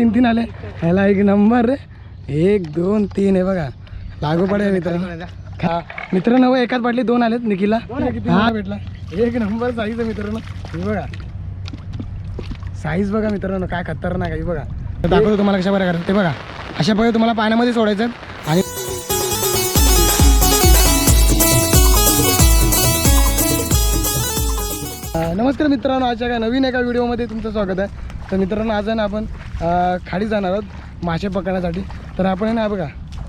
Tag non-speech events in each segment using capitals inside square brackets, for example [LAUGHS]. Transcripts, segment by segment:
तीन तीन आले. ह्याला एक नंबर. रे एक दोन तीन. आहे बघा. लागू पडेल मित्रांनो. हा मित्रांनो हो, एकाच बाटली दोन आलेत निकीला हा भेटला. एक नंबर साईज आहे मित्रांनो. हे बघा. साईज बघा मित्रांनो काय खतरनाक आहे बघा. दाखवतो तुम्हाला कशा बऱ्या करायचं ते बघा. अशा प्रकारे तुम्हाला पाण्यामध्ये सोडायचं आणि नमस्कार मित्रांनो. आजच्या काय नवीन एका व्हिडिओमध्ये तुमचं स्वागत आहे. तर मित्रांनो आज आहे ना आपण खाडी जाणार आहोत मासे पकडण्यासाठी. तर आपण आहे ना बघा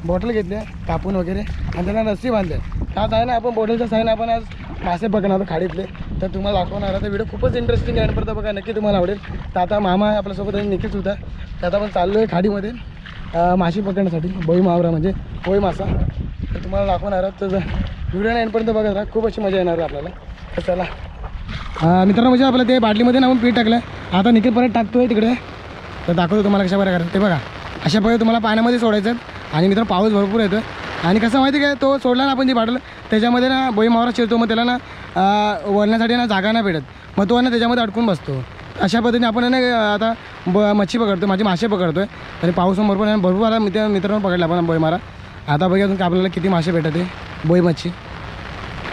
बॉटल घेतल्या कापून वगैरे आणि त्यांना रस्सी बांधल्या. आज आहे ना आपण बॉटलच्या साईन आपण आज मासे पकडणार आहोत खाडीतले. तर तुम्हाला दाखवणार आहे तर व्हिडिओ खूपच इंटरेस्टिंग आहे. बघा नक्की तुम्हाला आवडेल. तर आता मामा आहे आपल्यासोबत आणि निखिल सुद्धा. तर आता आपण चाललो आहे खाडीमध्ये मासे पकडण्यासाठी. बोई मावरा म्हणजे बोई मासा. तर तुम्हाला दाखवणार आहोत. तर व्हिडिओ एंडपर्यंत बघत राहा. खूप अशी मजा येणार आहे आपल्याला. तर चला. मित्रांनो म्हणजे आपलं ते बाटलीमध्ये ना आपण पीठ टाकलं. आता निखिल परत टाकतोय तिकडे. तर दाखवतो तुम्हाला कशा प्रकारे. करायचं ते बघा अशा प्रकारे तुम्हाला पाण्यामध्ये सोडायचं. आणि मित्र पाऊस भरपूर येतो आणि कसं माहिती काय तो सोडला ना आपण जी बाटल त्याच्यामध्ये ना बोई मावरा शिरतो मग त्याला ना वळण्यासाठी ना जागा नाही भेटत. मग तो ना त्याच्यामध्ये अडकून बसतो. अशा पद्धतीने आपण ना आता ब मच्छी पकडतो माझी मासे पकडतोय. आणि पाऊस भरपूर आहे. भरपूर आला मित्र मित्रांनो पकडला आपण बोई मारा आता बघूया अजून आपल्याला किती मासे भेटत आहे बोई मच्छी.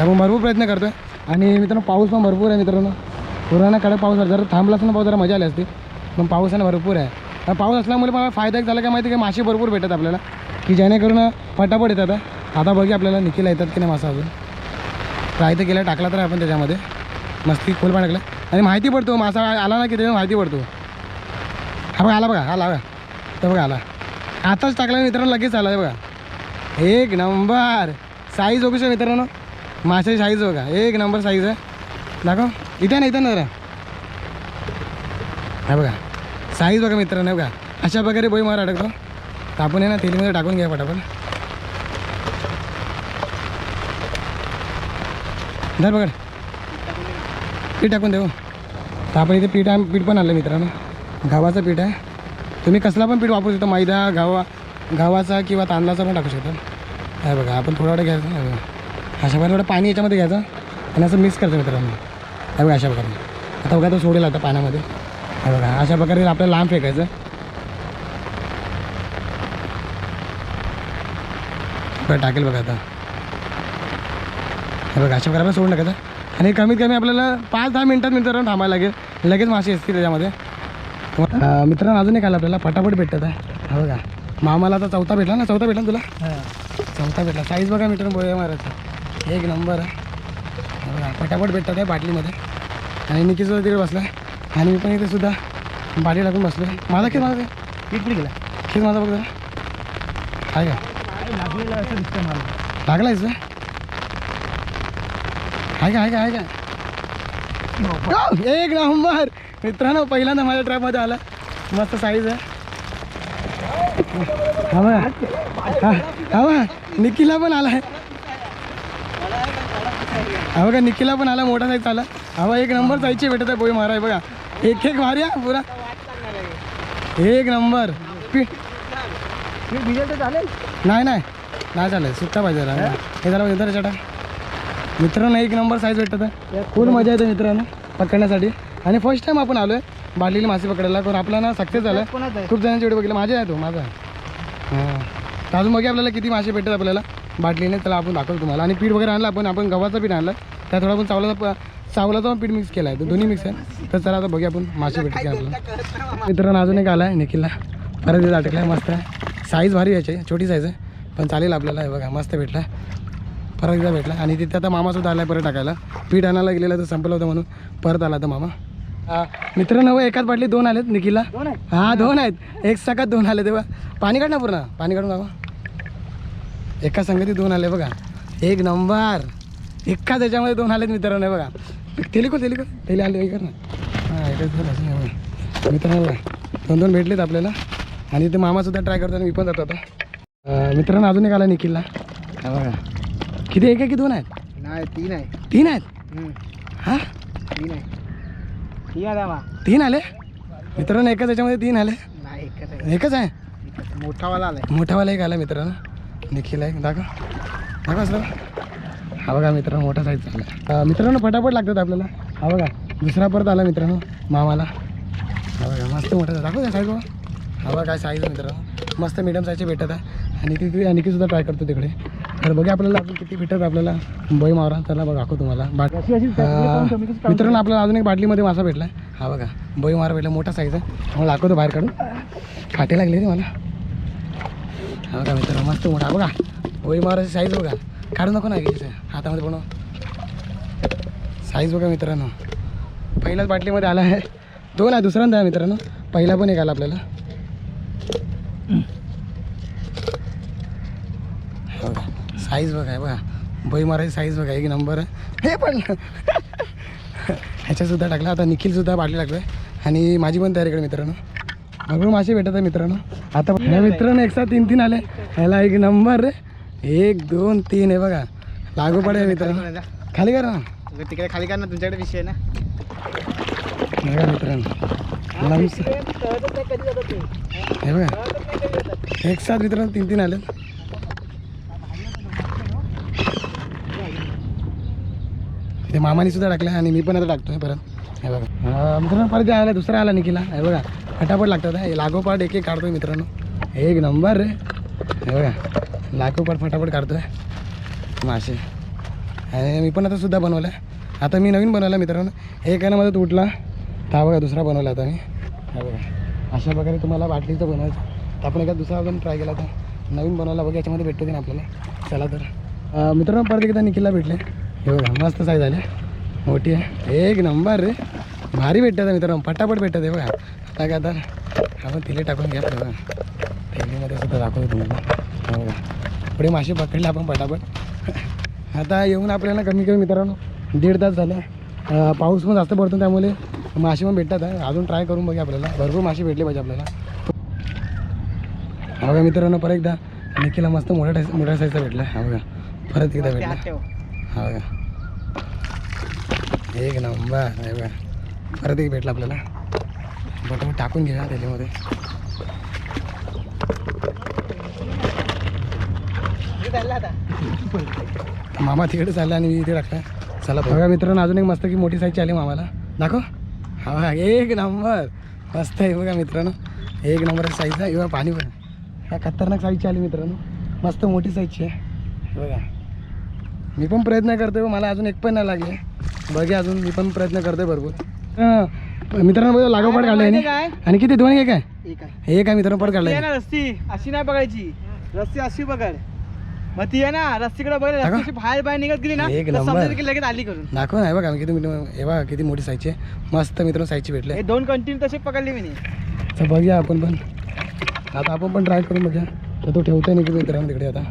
आपण भरपूर प्रयत्न करतोय. आणि मित्रांनो पाऊस पण भरपूर आहे मित्रांनो. पुराणा कडक पाऊस जर थांबला असं ना पाऊस जरा मजा आली असती. पण पाऊस आहे भरपूर आहे. आणि पाऊस असल्यामुळे मला फायदा एक झाला काय माहिती आहे की? मासे भरपूर भेटतात आपल्याला. की जेणेकरून पटापट येतात आता बघी आपल्याला निखिला येतात की नाही मासा अजून. फ्राय तर केला टाकला तर आपण त्याच्यामध्ये. मस्ती खोल पण टाकला. आणि माहिती पडतो मासा आला ना की त्याच्यावर माहिती पडतो. हा बघा आला बघा आला बघा तर बघा आला. आताच टाकला मित्रांनो लगेच आला बघा. एक नंबर. साईज बघू शकता मित्रांनो. माशाची साईज बघा. एक नंबर साईज आहे. दाखव. इथे ना इथं ना जरा. हा बघा. साईज बघा मित्रांनो बघा. अशा प्रकारे बोई मारा अडकतो तर आपण आहे ना तेलीमध्ये टाकून घ्या पटापट. धर बघा पीठ टाकून देऊ. तर आपण इथे पीठ आहे पीठ पण आणलं मित्रांनो. गव्हाचं पीठ आहे. तुम्ही कसला पण पीठ वापरू शकता. मैदा गव्हा गव्हाचा किंवा तांदळाचा पण टाकू शकता. हे बघा आपण थोडा वेळ घ्यायचं. बघा. अशा प्रकारे थोडं पाणी याच्यामध्ये घ्यायचं. आणि असं मिक्स करायचं मित्रांनो. हे बघा अशा प्रकारे. आता बघा तो सोडेल आता पाण्यामध्ये. हे बघा अशा प्रकारे आपल्याला लांब फेकायचं. बघा टाकेल बघा आता. हे बघा अशा प्रकारे आपण सोडून टाकायचं आणि कमीत कमी आपल्याला पाच दहा मिनटात मित्रांनो थांबायला लागेल. लगेच मासे असतील त्याच्यामध्ये. मित्रांनो अजून एक आलं आपल्याला. पटापट भेटतात आहे हा बघा. मामाला आता चौथा भेटला ना? चौथा भेटला ना तुला? चौथा भेटला. साईज बघा मित्रांनो बोया मारायचा. एक नंबर आहे. हे पटापट भेटतात आहे बाटलीमध्ये. आणि निकी सुद्धा तिकडे बसला आणि मी पण इथे सुद्धा बाटली टाकून बसलो माझा खेळ माझा इकडे गेला? खेळ माझा बघ जरा. आहे का? लागला आहे आहे का आहे का आहे का? हो, एक नंबर. मित्रांनो पहिल्यांदा माझ्या ट्रॅपमध्ये आला. मस्त साईज आहे. हा हा हा निकीला पण आला आहे हा बघा निकीला पण आला मोठा साईज आला. हा बघा एक नंबर साईजची भेटत आहे बोई मारा बघा. एक एक मारूया पुरा. एक नंबर. पी नाही नाही. नाही चालेल सुट्टा पाहिजे जरा. हे जरा इधर चटा. मित्रांनो एक नंबर साईज भेटत आहे. फुल मजा येते मित्रांनो पकडण्यासाठी. आणि फर्स्ट टाइम आपण आलोय बाटलीला मासे पकडायला. कारण आपला ना सक्सेस झालं. खूप जणांचे व्हिडिओ बघितले. माझे आहे तो माझा हां. अजून बघूया आपल्याला किती मासे भेटतात आपल्याला. बाटलीने त्याला आपण दाखवतो तुम्हाला. आणि पीठ वगैरे आणलं आपण आपण गव्हाचं पीठ आणलं. त्यात थोडा आपण चावलाचा चावलाचा पण पीठ मिक्स केला आहे तर दोन्ही मिक्स आहे. तर चला आता बघूया आपण मासे भेटत का आपल्याला. मित्रांनो अजून एक आला आहे निखिलला. परत इथं अटकला आहे मस्त आहे. साईज भारी आहे छोटी साईज आहे. पण चालेल आपल्याला हे बघा मस्त भेटला. परत एकदा भेटला. आणि तिथे आता मामासुद्धा आला आहे परत टाकायला. पीठ आणायला गेलेला तर संपलं होतं म्हणून परत आला तर मामा. हा मित्रांनो हो, एकाच बाटली दोन आलेत निखिलला. हा दोन आहेत. एक सकात दोन आले तेव्हा. पाणी काढ ना पूर्ण. पाणी काढून बाबा एका संगती दोन आले बघा. एक नंबर. एकाच याच्यामध्ये दोन आलेत मित्रांनो बघा. तेली कोण तेली कोण तेली आले कर ना. हां एकच. मित्रांनो दोन दोन भेटलेत आपल्याला. आणि ते मामासुद्धा ट्राय करतो आणि मी पण जातो आता. मित्रांनो अजून एक आला निखिलला. हा बघा. किती एक आहे की दोन आहेत? नाही तीन आहे. तीन आहेत? हां? तीन आहे. तीन आले मित्रांनो एकाच याच्यामध्ये तीन आले. नाही एकच आहे. एकच आहे? एकच. मोठावाला आलाय. मोठावाला एक आला मित्रांनो. निखिल आहे. दाखव. दाखव असं हा बघा मित्रांनो मोठा साईज आला मित्रांनो फटाफट लागतात आपल्याला. हा बघा दुसरा परत आला मित्रांनो मामाला. हा बघा मस्त मोठा दाखव त्या साईज बघा हवा काय साईज आहे मित्रांनो. मस्त मिडियम साईजचे भेटत आहे. आणि तिथे आणखी सुद्धा ट्राय करतो तिकडे. तर बघा आपल्याला अजून किती भेटत आपल्याला. मुंबई मावरा त्याला बघा दाखव तुम्हाला. मित्रांनो आपल्याला अजून एक बाटलीमध्ये मासा भेटला हा बघा बोई मारा भेटला मोठा साईज आहे. मला दाखवतो बाहेर काढून. काटे लागले रे मला. हा का मित्र मस्त मोठा बघा. बोई माराची साईज बघा. काढू नको ना घ्यायचं हातामध्ये बनव साईज बघा मित्रांनो. पहिल्याच बाटलीमध्ये आला आहे. दोन आहे दुसऱ्यांदा आहे मित्रांनो. पहिला पण एक आला आपल्याला. हो का? साईज बघा बघा. बई मारायची साईज बघा. एक नंबर आहे. हे पण. [LAUGHS] ह्याच्यासुद्धा टाकला. आता निखिलसुद्धा बाटली टाकलं आणि माझी पण तयारी कडे मित्रांनो. भरपूर मासे भेटत आहे मित्रांनो. आता ह्या मित्रांनो एक साथ तीन तीन आले. ह्याला एक नंबर. एक दोन तीन. आहे बघा लागू पडे मित्रांनो. खाली करा ना. तिकडे खाली कर ना तुमच्याकडे विषय आहे ना. बघा मित्रांनो. हे बघा. एक साथ मित्रांनो तीन तीन आले. ते मामाने सुद्धा टाकलं आणि मी पण आता टाकतोय परत. हे बघा. मित्रांनो परत आला दुसरा आला निखिला. हे बघा. फटाफट लागतात हे. लागोपाठ एक एक काढतोय मित्रांनो. एक नंबर रे. हे बघा लागोपाठ फटाफट काढतोय. मासे. आणि मी पण आता सुद्धा बनवलं आता मी नवीन बनवला मित्रांनो. एक आहे ना माझा तुटला. तर हा बघा दुसरा बनवला आता मी. हा बघा. अशा प्रकारे तुम्हाला बाटलीचं बनवायचं. तर आपण एका दुसरा अजून ट्राय केला तर. नवीन बनवला बघा याच्यामध्ये भेटतो की नाही आपल्याला. चला तर. मित्रांनो परत एकदा निखिलला भेटले. हे बघा मस्त साईज झाले मोठी आहे. एक नंबर रे. भारी भेटतात मित्रांनो. पटापट भेटतात हे बघा. आता काय आता आपण तिले टाकून घ्या बघा थैलीमध्ये सुद्धा दाखवतो तुम्हाला. हे बघा पुढे मासे पकडले आपण पटापट. आता येऊन आपल्याला कमी कमी मित्रांनो दीड तास झालं. पाऊस पण जास्त पडतो त्यामुळे मासे पण भेटतात. अजून ट्राय करून बघूया आपल्याला. भरपूर मासे भेटले पाहिजे आपल्याला. हा बघा मित्रांनो परत एकदा निखिला मस्त मोठ्या टाईस मोठ्या साईजचा भेटला. हा बघा परत एकदा भेटला. हा बघा एक नंबर. हे बघा परत एक भेटला आपल्याला. बटन टाकून घ्या त्याच्यामध्ये. मामा तिकडे चालला आणि मी इथे टाकला. चला बघा मित्रांनो अजून एक मस्त की मोठी साईजची आली मामाला. दाखव. हा एक नंबर मस्त आहे बघा मित्रांनो. एक नंबर साईज आहे. हे बघा पाणी. बघा ह्या खतरनाक साईजची आली मित्रांनो. मस्त मोठी साईजची आहे. बघा. मी पण प्रयत्न करतोय मला अजून एक पण नाही लागले. बघे अजून मी पण प्रयत्न करतोय भरपूर. मित्रांनो बघा लागोपाठ काढलं माहिती आहे काय? आणि किती दोन एक आहे? एक आहे. आहे मित्रांनो आहे काढलं ना रस्सी? अशी नाही बघायची. रस्सी अशी बघाड. मग ती आहे ना बघ बाहेर बाहेर निघत गेली ना एक तर नंबर. समजायचं की लगेच आली करून. दाखव ना हे बघा किती हे बघा किती मोठी साईजची आहे. मस्त मित्रांनो साईजची भेटले हे दोन कंटिन्यू तसे पकडले मी तर बघूया आपण पण. आता आपण पण ट्राय करून बघूया. तर तो ठेवतोय की मित्रांनो तिकडे आता.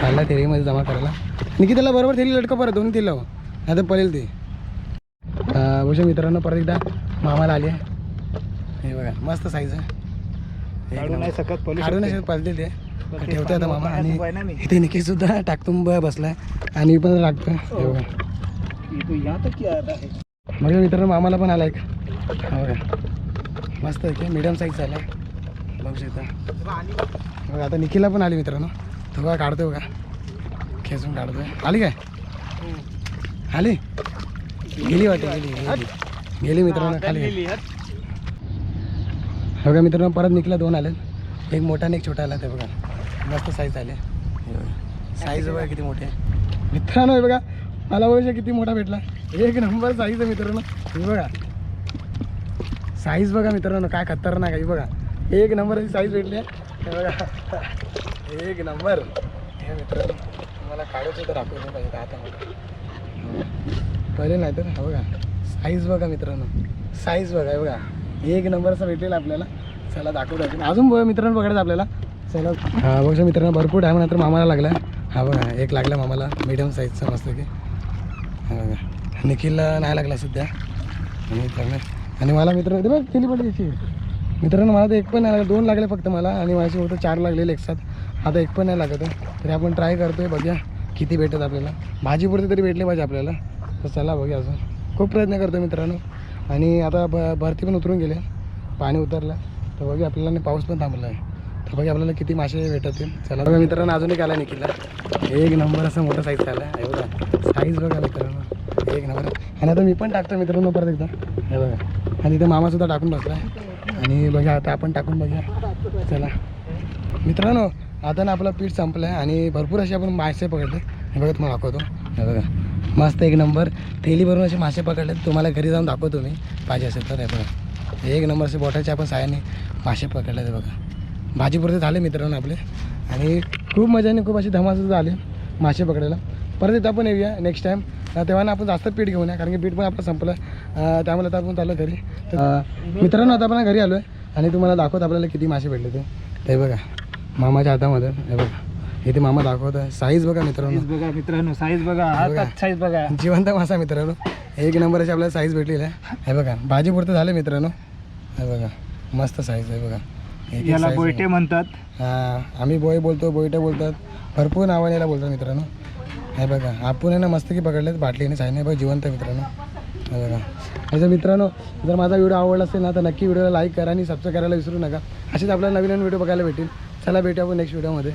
चालला थेरीमध्ये जमा करायला. आणि की त्याला बरोबर थेरी लटका परत दोन्ही तिला नाही तर पळेल ती. अं, बघू मित्रांनो परत एकदा. मामाला आली. हे बघा मस्त साईज आहे. सकत काढून पळते ते पण ते. ठेवतोय आता मामा. आणि. इथे निकी सुद्धा टाकतून ब- बसलाय. आणि पण टाकतोय हे बघा. हे. बघा मित्रांनो मामाला पण आला एक. हा बघा. मस्त आहे की? मीडियम साईजचा आला बघू शकता. बघ. आता निखिलला पण आली मित्रांनो. तो बघा काढतोय बघा. खेचून काढतोय. आली काय. आली? गेली वाटते गेली गेली मित्रांनो खाली. बघा मित्रांनो परत निखिला दोन आले एक मोठा आणि एक छोटा आला ते बघा. मस्त साईज आले. साईज बघा किती मोठी. आहे मित्रांनो हे बघा मला बघा किती मोठा भेटला. एक नंबर साईज आहे मित्रांनो. हे बघा. साईज बघा मित्रांनो काय खतरनाक आहे बघा. एक नंबर साईज भेटली आहे. हे बघा. एक नंबर हे मित्रांनो तुम्हाला काढायचं तर नाही पाहिजे आता पहिले नाही तर हा बघा. साईज बघा मित्रांनो. साईज बघा बघा. एक नंबर भेटेल आपल्याला. चला दाखवतो अजून. अजून बघा मित्रांनो बघायचं आपल्याला. चला. हा बघा मित्रांनो भरपूर टाईम नंतर मामाला लागला. हा बघा एक लागला मामाला. मिडियम साईजचा मस्त की. हा बघा. निखिलला नाही लागला सध्या. आणि मित्रांनो आणि मला मित्र बघ केली पण त्याची. मित्रांनो मला तर एक पण नाही लागलं. दोन लागले फक्त मला. आणि माझे होतं चार लागलेले एक साथ. आता एक पण नाही लागत तरी आपण ट्राय करतोय बघूया. किती भेटत आपल्याला. भाजीपुरती तरी भेटले पाहिजे आपल्याला. तर चला बघूया अजून. खूप प्रयत्न करतो मित्रांनो. आणि आता ब भरती पण उतरून गेले. पाणी उतरलं. तर बघूया आपल्याला पाऊस पण थांबला आहे तर बघा आपल्याला किती मासे भेटत चला बघा मित्रांनो अजून एक आला निखिलला. एक नंबर असं मोठा साईज आला. आहे बघा. साईज बघा मित्रांनो. एक नंबर. आणि आता मी पण टाकतो मित्रांनो परत एकदा. हे बघा. आणि इथं मामासुद्धा टाकून बसला आहे. आणि बघा आता आपण टाकून बघूया. चला. मित्रांनो आता ना आपलं पीठ संपलं आहे आणि भरपूर असे आपण मासे पकडले. हे बघा तुम्हाला दाखवतो. हे बघा. मस्त एक नंबर. थेली भरून असे मासे पकडले तुम्हाला घरी जाऊन दाखवतो मी. पाहिजे असेल तर. हे बघा. एक नंबर असे बॉटलचे आपण सायाने मासे पकडले ते बघा. भाजीपुरते झाले मित्रांनो आपले. आणि खूप मजाने खूप अशी धमाल झाले मासे पकडायला. परत इथं आपण येऊया नेक्स्ट टाईम तेव्हा ना आपण जास्त पीठ घेऊन या. कारण की पीठ पण आपलं संपलं. त्यामुळे आता आपण चाललो घरी. मित्रांनो आता आपण घरी आलो आहे आणि तुम्हाला दाखवत आपल्याला किती मासे भेटले ते. ते बघा. मामाच्या हातामध्ये. हे बघा. इथे मामा दाखवत आहे. साईज बघा मित्रांनो. बघा मित्रांनो साईज बघा. साईज बघा. जिवंत मासा मित्रांनो. एक नंबर अशी आपल्याला साईज भेटलेली आहे. हे बघा भाजी पुरतं झालं मित्रांनो. हे बघा मस्त साईज आहे बघा. याला बोयटे म्हणतात. हां आम्ही बोय बोलतो बोयटे बोलतात. भरपूर नावाने याला बोलतात मित्रांनो. हे बघा आपण आहे ना मस्तकी पकडलेत बाटलीने साईने. बघा जिवंत मित्रांनो. हे बघा. जर मित्रांनो जर माझा व्हिडिओ आवडला असेल ना तर नक्की व्हिडिओला लाईक करा आणि सबस्क्राईब करायला विसरू नका. असेच आपल्याला नवीन नवीन व्हिडिओ बघायला भेटेल चला भेटू आपण नेक्स्ट व्हिडिओमध्ये